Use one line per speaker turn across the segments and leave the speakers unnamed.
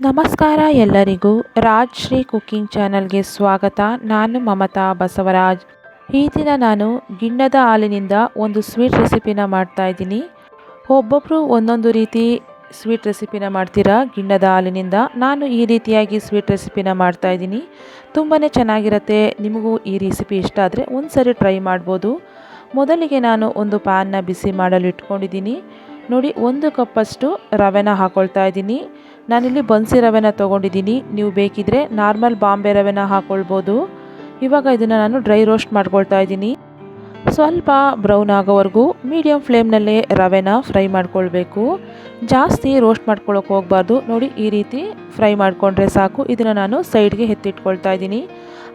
ನಮಸ್ಕಾರ ಎಲ್ಲರಿಗೂ ರಾಜ್ ಶ್ರೀ ಕುಕ್ಕಿಂಗ್ ಚಾನಲ್ಗೆ ಸ್ವಾಗತ. ನಾನು ಮಮತಾ ಬಸವರಾಜ್. ಈ ದಿನ ನಾನು ಗಿಣ್ಣದ ಹಾಲಿನಿಂದ ಒಂದು ಸ್ವೀಟ್ ರೆಸಿಪಿನ ಮಾಡ್ತಾ ಇದ್ದೀನಿ. ಒಬ್ಬೊಬ್ಬರು ಒಂದೊಂದು ರೀತಿ ಸ್ವೀಟ್ ರೆಸಿಪಿನ ಮಾಡ್ತೀರಾ? ಗಿಣ್ಣದ ಹಾಲಿನಿಂದ ನಾನು ಈ ರೀತಿಯಾಗಿ ಸ್ವೀಟ್ ರೆಸಿಪಿನ ಮಾಡ್ತಾ ಇದ್ದೀನಿ. ತುಂಬಾ ಚೆನ್ನಾಗಿರುತ್ತೆ. ನಿಮಗೂ ಈ ರೆಸಿಪಿ ಇಷ್ಟ ಆದರೆ ಒಂದು ಸರಿ ಟ್ರೈ ಮಾಡ್ಬೋದು. ಮೊದಲಿಗೆ ನಾನು ಒಂದು ಪ್ಯಾನ್ನ ಬಿಸಿ ಮಾಡಲು ಇಟ್ಕೊಂಡಿದ್ದೀನಿ. ನೋಡಿ, ಒಂದು ಕಪ್ಪಷ್ಟು ರವೆನ ಹಾಕ್ಕೊಳ್ತಾ ಇದ್ದೀನಿ. ನಾನಿಲ್ಲಿ ಬನ್ಸಿ ರವೆನ ತೊಗೊಂಡಿದ್ದೀನಿ. ನೀವು ಬೇಕಿದ್ರೆ ನಾರ್ಮಲ್ ಬಾಂಬೆ ರವೆನ ಹಾಕ್ಕೊಳ್ಬೋದು ಇವಾಗ ಇದನ್ನು ನಾನು ಡ್ರೈ ರೋಸ್ಟ್ ಮಾಡ್ಕೊಳ್ತಾ ಇದ್ದೀನಿ. ಸ್ವಲ್ಪ ಬ್ರೌನ್ ಆಗೋವರೆಗೂ ಮೀಡಿಯಮ್ ಫ್ಲೇಮ್ನಲ್ಲೇ ರವೆನ ಫ್ರೈ ಮಾಡ್ಕೊಳ್ಬೇಕು. ಜಾಸ್ತಿ ರೋಸ್ಟ್ ಮಾಡ್ಕೊಳ್ಳೋಕೆ ಹೋಗಬಾರ್ದು. ನೋಡಿ, ಈ ರೀತಿ ಫ್ರೈ ಮಾಡಿಕೊಂಡ್ರೆ ಸಾಕು. ಇದನ್ನು ನಾನು ಸೈಡ್ಗೆ ಎತ್ತಿಟ್ಕೊಳ್ತಾ ಇದ್ದೀನಿ.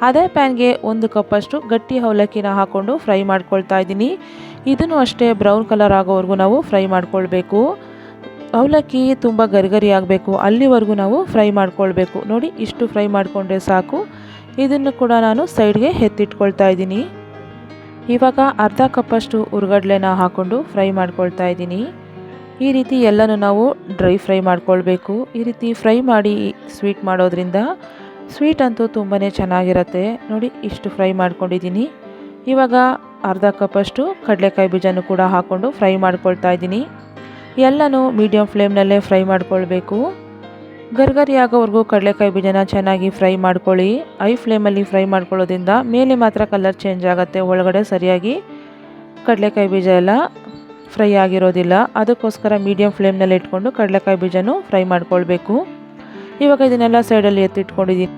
ಅದೇ ಪ್ಯಾನ್ಗೆ ಒಂದು ಕಪ್ಪಷ್ಟು ಗಟ್ಟಿ ಅವಲಕ್ಕಿನ ಹಾಕ್ಕೊಂಡು ಫ್ರೈ ಮಾಡ್ಕೊಳ್ತಾ ಇದ್ದೀನಿ. ಇದನ್ನು ಅಷ್ಟೇ ಬ್ರೌನ್ ಕಲರ್ ಆಗೋವರೆಗೂ ನಾವು ಫ್ರೈ ಮಾಡ್ಕೊಳ್ಬೇಕು. ಅವಲಕ್ಕಿ ತುಂಬ ಗರಿಗರಿ ಆಗಬೇಕು. ಅಲ್ಲಿವರೆಗೂ ನಾವು ಫ್ರೈ ಮಾಡ್ಕೊಳ್ಬೇಕು. ನೋಡಿ, ಇಷ್ಟು ಫ್ರೈ ಮಾಡಿಕೊಂಡ್ರೆ ಸಾಕು. ಇದನ್ನು ಕೂಡ ನಾನು ಸೈಡ್ಗೆ ಎತ್ತಿಟ್ಕೊಳ್ತಾ ಇದ್ದೀನಿ. ಇವಾಗ ಅರ್ಧ ಕಪ್ಪಷ್ಟು ಉರ್ಗಡ್ಲೆನ ಹಾಕ್ಕೊಂಡು ಫ್ರೈ ಮಾಡ್ಕೊಳ್ತಾ ಇದ್ದೀನಿ. ಈ ರೀತಿ ಎಲ್ಲನೂ ನಾವು ಡ್ರೈ ಫ್ರೈ ಮಾಡ್ಕೊಳ್ಬೇಕು. ಈ ರೀತಿ ಫ್ರೈ ಮಾಡಿ ಸ್ವೀಟ್ ಮಾಡೋದ್ರಿಂದ ಸ್ವೀಟ್ ಅಂತೂ ತುಂಬಾ ಚೆನ್ನಾಗಿರುತ್ತೆ. ನೋಡಿ, ಇಷ್ಟು ಫ್ರೈ ಮಾಡ್ಕೊಂಡಿದ್ದೀನಿ. ಇವಾಗ ಅರ್ಧ ಕಪ್ಪಷ್ಟು ಕಡಲೆಕಾಯಿ ಬೀಜನೂ ಕೂಡ ಹಾಕ್ಕೊಂಡು ಫ್ರೈ ಮಾಡ್ಕೊಳ್ತಾ ಇದ್ದೀನಿ. ಎಲ್ಲನೂ ಮೀಡಿಯಮ್ ಫ್ಲೇಮ್ನಲ್ಲೇ ಫ್ರೈ ಮಾಡಿಕೊಳ್ಬೇಕು. ಗರ್ಗರಿ ಆಗೋವರೆಗೂ ಕಡಲೆಕಾಯಿ ಬೀಜನ ಚೆನ್ನಾಗಿ ಫ್ರೈ ಮಾಡ್ಕೊಳ್ಳಿ. ಐ ಫ್ಲೇಮಲ್ಲಿ ಫ್ರೈ ಮಾಡ್ಕೊಳ್ಳೋದ್ರಿಂದ ಮೇಲೆ ಮಾತ್ರ ಕಲರ್ ಚೇಂಜ್ ಆಗುತ್ತೆ. ಒಳಗಡೆ ಸರಿಯಾಗಿ ಕಡಲೆಕಾಯಿ ಬೀಜ ಎಲ್ಲ ಫ್ರೈ ಆಗಿರೋದಿಲ್ಲ. ಅದಕ್ಕೋಸ್ಕರ ಮೀಡಿಯಮ್ ಫ್ಲೇಮ್ನಲ್ಲಿ ಇಟ್ಕೊಂಡು ಕಡಲೆಕಾಯಿ ಬೀಜನೂ ಫ್ರೈ ಮಾಡ್ಕೊಳ್ಬೇಕು. ಇವಾಗ ಇದನ್ನೆಲ್ಲ ಸೈಡಲ್ಲಿ ಎತ್ತಿಟ್ಕೊಂಡಿದ್ದೀನಿ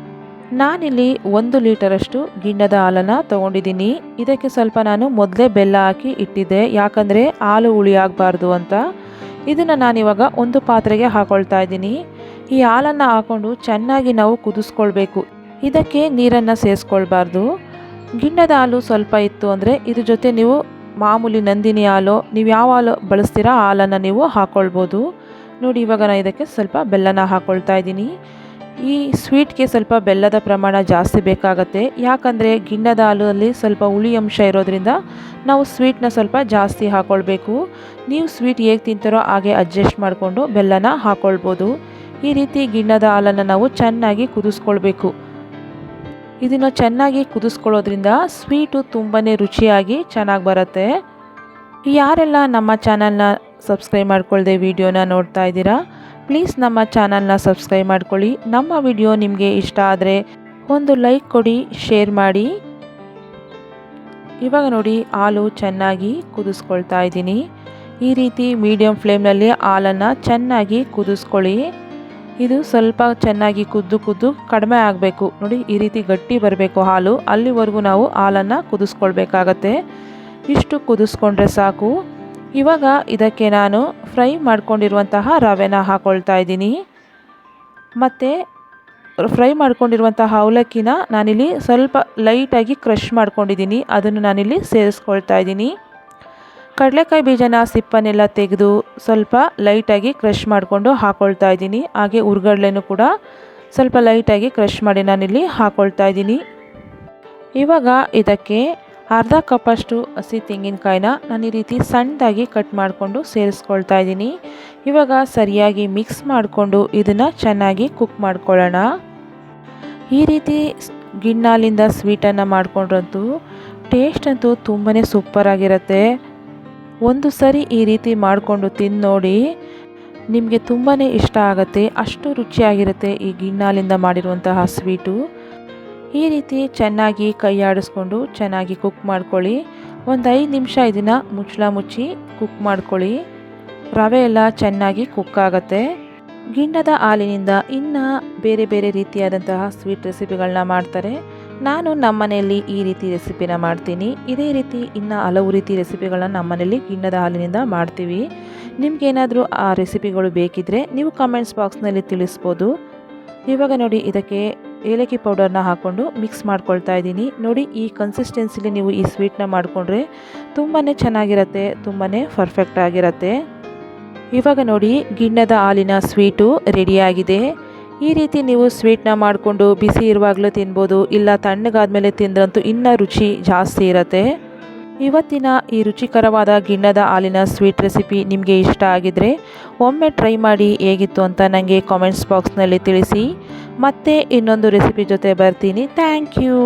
ನಾನಿಲ್ಲಿ ಒಂದು ಲೀಟರಷ್ಟು ಗಿಣ್ಣದ ಹಾಲನ್ನು ತೊಗೊಂಡಿದ್ದೀನಿ ಇದಕ್ಕೆ ಸ್ವಲ್ಪ ನಾನು ಮೊದಲೇ ಬೆಲ್ಲ ಹಾಕಿ ಇಟ್ಟಿದ್ದೆ. ಯಾಕಂದರೆ ಹಾಲು ಹುಳಿ ಆಗಬಾರ್ದು ಅಂತ. ಇದನ್ನು ನಾನಿವಾಗ ಒಂದು ಪಾತ್ರೆಗೆ ಹಾಕೊಳ್ತಾ ಇದ್ದೀನಿ. ಈ ಹಾಲನ್ನು ಹಾಕ್ಕೊಂಡು ಚೆನ್ನಾಗಿ ನಾವು ಕುದಿಸ್ಕೊಳ್ಬೇಕು. ಇದಕ್ಕೆ ನೀರನ್ನು ಸೇರಿಸ್ಕೊಳ್ಬಾರ್ದು ಗಿಣ್ಣದ ಹಾಲು ಸ್ವಲ್ಪ ಇತ್ತು ಅಂದರೆ ಇದ್ರ ಜೊತೆ ನೀವು ಮಾಮೂಲಿ ನಂದಿನಿ ಹಾಲು, ನೀವು ಯಾವ ಹಾಲು ಬಳಸ್ತೀರಾ ಹಾಲನ್ನು ನೀವು ಹಾಕ್ಕೊಳ್ಬೋದು ನೋಡಿ ಇವಾಗ ನಾನು ಇದಕ್ಕೆ ಸ್ವಲ್ಪ ಬೆಲ್ಲನ ಹಾಕ್ಕೊಳ್ತಾ ಇದ್ದೀನಿ. ಈ ಸ್ವೀಟ್ಗೆ ಸ್ವಲ್ಪ ಬೆಲ್ಲದ ಪ್ರಮಾಣ ಜಾಸ್ತಿ ಬೇಕಾಗತ್ತೆ. ಯಾಕಂದರೆ ಗಿಣ್ಣದ ಹಾಲಲ್ಲಿ ಸ್ವಲ್ಪ ಹುಳಿ ಅಂಶ ಇರೋದ್ರಿಂದ ನಾವು ಸ್ವೀಟ್ನ ಸ್ವಲ್ಪ ಜಾಸ್ತಿ ಹಾಕ್ಕೊಳ್ಬೇಕು ನೀವು ಸ್ವೀಟ್ ಹೇಗೆ ತಿಂತಾರೋ ಹಾಗೆ ಅಡ್ಜಸ್ಟ್ ಮಾಡಿಕೊಂಡು ಬೆಲ್ಲನ ಹಾಕ್ಕೊಳ್ಬೋದು ಈ ರೀತಿ ಗಿಣ್ಣದ ಹಾಲನ್ನು ನಾವು ಚೆನ್ನಾಗಿ ಕುದಿಸ್ಕೊಳ್ಬೇಕು. ಇದನ್ನು ಚೆನ್ನಾಗಿ ಕುದಿಸ್ಕೊಳ್ಳೋದ್ರಿಂದ ಸ್ವೀಟು ತುಂಬಾ ರುಚಿಯಾಗಿ ಚೆನ್ನಾಗಿ ಬರುತ್ತೆ. ಯಾರೆಲ್ಲ ನಮ್ಮ ಚಾನಲ್ನ ಸಬ್ಸ್ಕ್ರೈಬ್ ಮಾಡ್ಕೊಳ್ಳದೆ ವಿಡಿಯೋನ ನೋಡ್ತಾ ಇದ್ದೀರಾ ಪ್ಲೀಸ್ ನಮ್ಮ ಚಾನಲ್ನ ಸಬ್ಸ್ಕ್ರೈಬ್ ಮಾಡ್ಕೊಳ್ಳಿ. ನಮ್ಮ ವಿಡಿಯೋ ನಿಮಗೆ ಇಷ್ಟ ಆದರೆ ಒಂದು ಲೈಕ್ ಕೊಡಿ, ಶೇರ್ ಮಾಡಿ. ಇವಾಗ ನೋಡಿ ಹಾಲು ಚೆನ್ನಾಗಿ ಕುದಿಸ್ಕೊಳ್ತಾ ಇದ್ದೀನಿ. ಈ ರೀತಿ ಮೀಡಿಯಮ್ ಫ್ಲೇಮ್ನಲ್ಲಿ ಹಾಲನ್ನು ಚೆನ್ನಾಗಿ ಕುದಿಸ್ಕೊಳ್ಳಿ. ಇದು ಸ್ವಲ್ಪ ಚೆನ್ನಾಗಿ ಕುದ್ದು ಕುದ್ದು ಕಡಿಮೆ ಆಗಬೇಕು. ನೋಡಿ, ಈ ರೀತಿ ಗಟ್ಟಿ ಬರಬೇಕು ಹಾಲು. ಅಲ್ಲಿವರೆಗೂ ನಾವು ಹಾಲನ್ನು ಕುದಿಸ್ಕೊಳ್ಬೇಕಾಗತ್ತೆ. ಇಷ್ಟು ಕುದಿಸ್ಕೊಂಡ್ರೆ ಸಾಕು. ಇವಾಗ ಇದಕ್ಕೆ ನಾನು ಫ್ರೈ ಮಾಡ್ಕೊಂಡಿರುವಂತಹ ರವೆನ ಹಾಕ್ಕೊಳ್ತಾ ಇದ್ದೀನಿ. ಮತ್ತು ಫ್ರೈ ಮಾಡ್ಕೊಂಡಿರುವಂತಹ ಅವಲಕ್ಕಿನ ನಾನಿಲ್ಲಿ ಸ್ವಲ್ಪ ಲೈಟಾಗಿ ಕ್ರಷ್ ಮಾಡ್ಕೊಂಡಿದ್ದೀನಿ. ಅದನ್ನು ನಾನಿಲ್ಲಿ ಸೇರಿಸ್ಕೊಳ್ತಾ ಇದ್ದೀನಿ. ಕಡಲೆಕಾಯಿ ಬೀಜನ ಸಿಪ್ಪನ್ನೆಲ್ಲ ತೆಗೆದು ಸ್ವಲ್ಪ ಲೈಟಾಗಿ ಕ್ರಷ್ ಮಾಡಿಕೊಂಡು ಹಾಕ್ಕೊಳ್ತಾ ಇದ್ದೀನಿ. ಹಾಗೆ ಉರ್ಗಡ್ಲೆನೂ ಕೂಡ ಸ್ವಲ್ಪ ಲೈಟಾಗಿ ಕ್ರಷ್ ಮಾಡಿ ನಾನಿಲ್ಲಿ ಹಾಕ್ಕೊಳ್ತಾ ಇದ್ದೀನಿ. ಇವಾಗ ಇದಕ್ಕೆ ಅರ್ಧ ಕಪ್ಪಷ್ಟು ಹಸಿ ತೆಂಗಿನಕಾಯಿನ ನಾನು ಈ ರೀತಿ ಸಣ್ಣದಾಗಿ ಕಟ್ ಮಾಡಿಕೊಂಡು ಸೇರಿಸ್ಕೊಳ್ತಾ ಇದ್ದೀನಿ. ಇವಾಗ ಸರಿಯಾಗಿ ಮಿಕ್ಸ್ ಮಾಡಿಕೊಂಡು ಇದನ್ನು ಚೆನ್ನಾಗಿ ಕುಕ್ ಮಾಡ್ಕೊಳ್ಳೋಣ. ಈ ರೀತಿ ಗಿಣ್ಣಾಲಿಂದ ಸ್ವೀಟನ್ನು ಮಾಡಿಕೊಂಡ್ರಂತೂ ಟೇಸ್ಟ್ ಅಂತೂ ತುಂಬಾ ಸೂಪರಾಗಿರುತ್ತೆ ಒಂದು ಸರಿ ಈ ರೀತಿ ಮಾಡಿಕೊಂಡು ತಿಂದು ನೋಡಿ ನಿಮಗೆ ತುಂಬಾ ಇಷ್ಟ ಆಗುತ್ತೆ, ಅಷ್ಟು ರುಚಿಯಾಗಿರುತ್ತೆ ಈ ಗಿಣ್ಣಾಲಿಂದ ಮಾಡಿರುವಂತಹ ಸ್ವೀಟು. ಈ ರೀತಿ ಚೆನ್ನಾಗಿ ಕೈ ಆಡಿಸ್ಕೊಂಡು ಚೆನ್ನಾಗಿ ಕುಕ್ ಮಾಡ್ಕೊಳ್ಳಿ. ಒಂದು ಐದು ನಿಮಿಷ ಇದನ್ನು ಮುಚ್ಚಳ ಮುಚ್ಚಿ ಕುಕ್ ಮಾಡ್ಕೊಳ್ಳಿ. ರವೆ ಎಲ್ಲ ಚೆನ್ನಾಗಿ ಕುಕ್ ಆಗುತ್ತೆ. ಗಿಣ್ಣದ ಹಾಲಿನಿಂದ ಇನ್ನು ಬೇರೆ ಬೇರೆ ರೀತಿಯಾದಂತಹ ಸ್ವೀಟ್ ರೆಸಿಪಿಗಳನ್ನ ಮಾಡ್ತಾರೆ. ನಾನು ನಮ್ಮನೆಯಲ್ಲಿ ಈ ರೀತಿ ರೆಸಿಪಿನ ಮಾಡ್ತೀನಿ. ಇದೇ ರೀತಿ ಇನ್ನು ಹಲವು ರೀತಿ ರೆಸಿಪಿಗಳನ್ನ ನಮ್ಮನೆಯಲ್ಲಿ ಗಿಣ್ಣದ ಹಾಲಿನಿಂದ ಮಾಡ್ತೀವಿ. ನಿಮಗೇನಾದರೂ ಆ ರೆಸಿಪಿಗಳು ಬೇಕಿದ್ದರೆ ನೀವು ಕಮೆಂಟ್ಸ್ ಬಾಕ್ಸ್ನಲ್ಲಿ ತಿಳಿಸ್ಬೋದು. ಇವಾಗ ನೋಡಿ ಇದಕ್ಕೆ ಏಲಕ್ಕಿ ಪೌಡರ್ನ ಹಾಕ್ಕೊಂಡು ಮಿಕ್ಸ್ ಮಾಡ್ಕೊಳ್ತಾ ಇದ್ದೀನಿ. ನೋಡಿ, ಈ ಕನ್ಸಿಸ್ಟೆನ್ಸಿಲಿ ನೀವು ಈ ಸ್ವೀಟ್ನ ಮಾಡಿಕೊಂಡ್ರೆ ತುಂಬಾ ಚೆನ್ನಾಗಿರುತ್ತೆ ತುಂಬಾ ಪರ್ಫೆಕ್ಟ್ ಆಗಿರುತ್ತೆ. ಇವಾಗ ನೋಡಿ, ಗಿಣ್ಣದ ಹಾಲಿನ ಸ್ವೀಟು ರೆಡಿಯಾಗಿದೆ ಈ ರೀತಿ ನೀವು ಸ್ವೀಟ್ನ ಮಾಡಿಕೊಂಡು ಬಿಸಿ ಇರುವಾಗಲೂ ತಿನ್ಬೋದು, ಇಲ್ಲ ತಣ್ಣಗಾದ್ಮೇಲೆ ತಿಂದ್ರಂತೂ ಇನ್ನೂ ರುಚಿ ಜಾಸ್ತಿ ಇರುತ್ತೆ. ಇವತ್ತಿನ ಈ ರುಚಿಕರವಾದ ಗಿಣ್ಣದ ಹಾಲಿನ ಸ್ವೀಟ್ ರೆಸಿಪಿ ನಿಮಗೆ ಇಷ್ಟ ಆಗಿದ್ರೆ ಒಮ್ಮೆ ಟ್ರೈ ಮಾಡಿ ಹೇಗಿತ್ತು ಅಂತ ನನಗೆ ಕಾಮೆಂಟ್ಸ್ ಬಾಕ್ಸ್ನಲ್ಲಿ ತಿಳಿಸಿ. ಮತ್ತೆ ಇನ್ನೊಂದು ರೆಸಿಪಿ ಜೊತೆ ಬರ್ತೀನಿ. Thank you